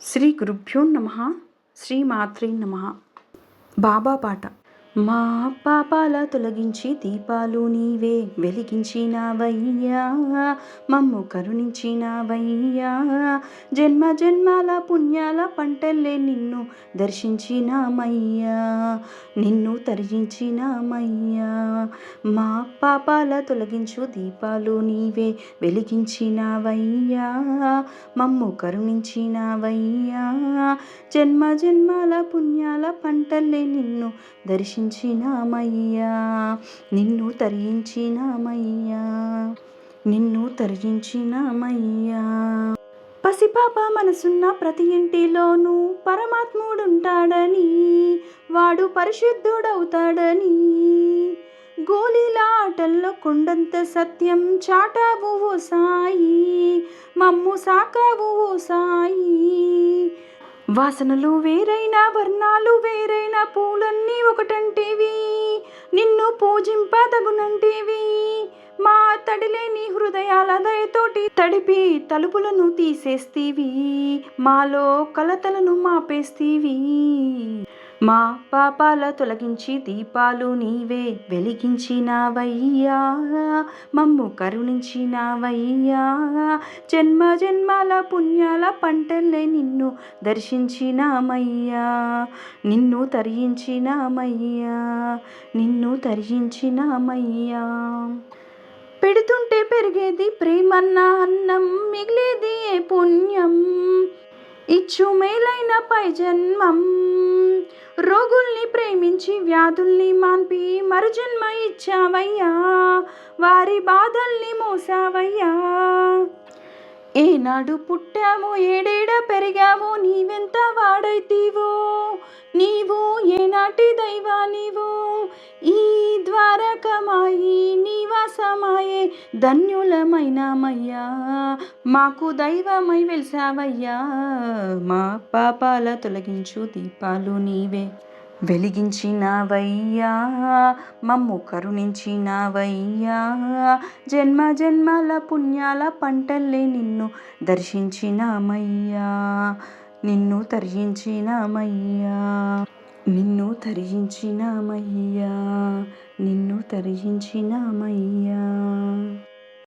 శ్రీ గురుభ్యో నమ. శ్రీ మాత్రే నమ. బాబా పాట. మా పాపాల తొలగించి దీపాలు నీవే వెలిగించినవయ్యా. మమ్ము కరుణించినవయ్యా. జన్మ జన్మాల పుణ్యాల పంటల్లే నిన్ను దర్శించినామయ్యా. నిన్ను తరించినామయ్యా మా పాపాల తొలగించు దీపాలు నీవే వెలిగించినవయ్యా. మమ్ము కరుణించినవయ్యా. జన్మ జన్మాల పుణ్యాల పంటల్లే నిన్ను తరించినామయ్యా. నిన్ను తరించినామయ్యా. నిన్ను తరించినామయ్యా. పసిపాప మనసున్న ప్రతి ఇంటిలోనూ పరమాత్ముడుంటాడని వాడు పరిశుద్ధుడవుతాడని. గోలీల ఆటల్లో కొండంత సత్యం చాటావు ఓ సాయి మమ్ము సాకావు ఓ సాయి. వాసనలు వేరైన వర్ణాలు వేరైన పూలన్నీ ఒకటంటివి. నిన్ను పూజింపదగునంటేవి. మా తడిలేని హృదయాల దయతోటి తడిపి తలుపులను తీసేస్తీవి. మాలో కలతలను మాపేస్తీవి. మా పాపాల తొలగించి దీపాలు నీవే వెలిగించినావయ్యా. మమ్ము కరుణించినావయ్యా. జన్మ జన్మాల పుణ్యాల పంటల్లే నిన్ను దర్శించినామయ్యా. నిన్ను తరించినామయ్యా నిన్ను తరించినామయ్యా పెడుతుంటే పెరిగేది ప్రేమన్న అన్నం మిగిలేది ఏ పుణ్యం? ఇచ్చు మేలైన పై జన్మం. రోగుల్ని ప్రేమించి వ్యాధుల్ని మాన్పి మరుజన్మ ఇచ్చావయ్యా. వారి బాధల్ని మోసావయ్యా. ఏనాడు పుట్టాము ఏడేడ పెరిగాము నీవెంత ధన్యులమైనామయ్యా. మాకు దైవమై వెలిసావయ్యా. మా పాపాల తొలగించు దీపాలు నీవే. వెలిగించినవయ్యా. మమ్ము కరుణించినవయ్యా. జన్మ జన్మల పుణ్యాల పంటల్లే నిన్ను దర్శించినామయ్యా. నిన్ను తరించినామయ్యా నిన్ను తరించినామయ్యా నిన్ను తరించినామయ్యా